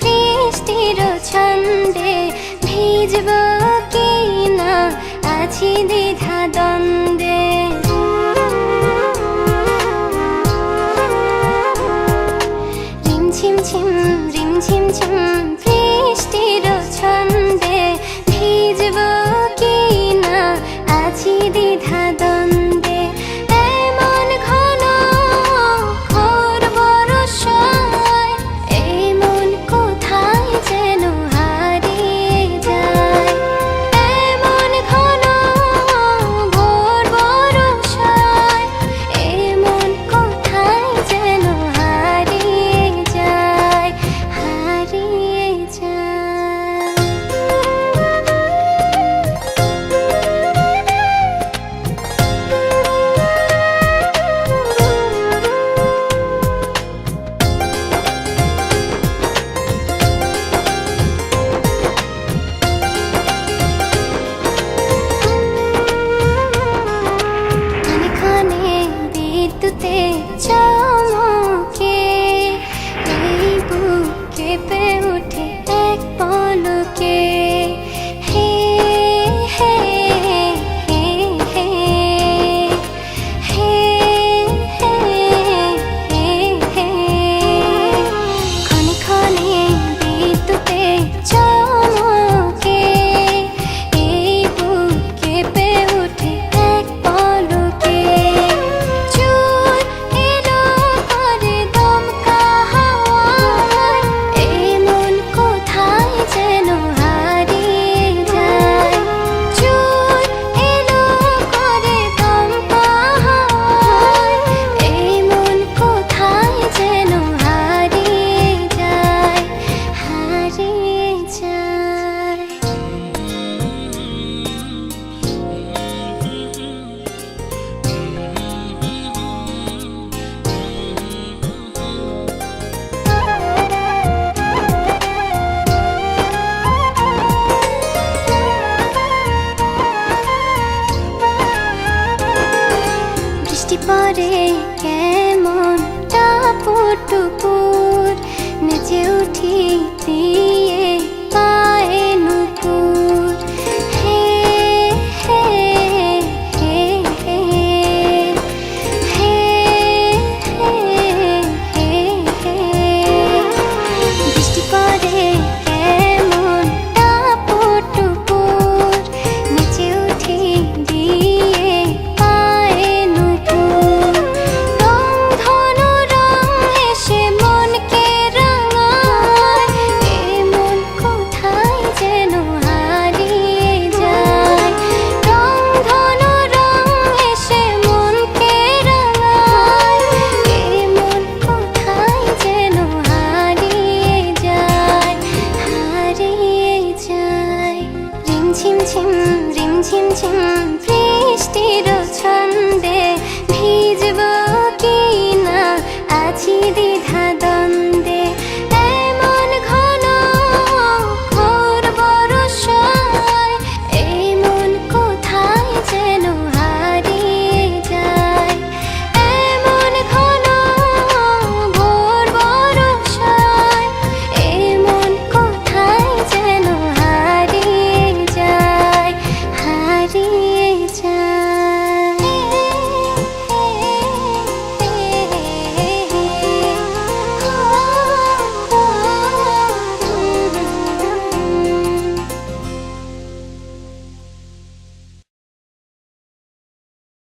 বৃষ্টির ছন্দে ভিজব কি না? আছি দ্বিধা দ্বন্দ্বে। রিম ঝিম ঝিম রিম ঝিম ঝিম বৃষ্টির ছন্দে বৃষ্টি পরে কেমন টাপুর টুপুর নেচেও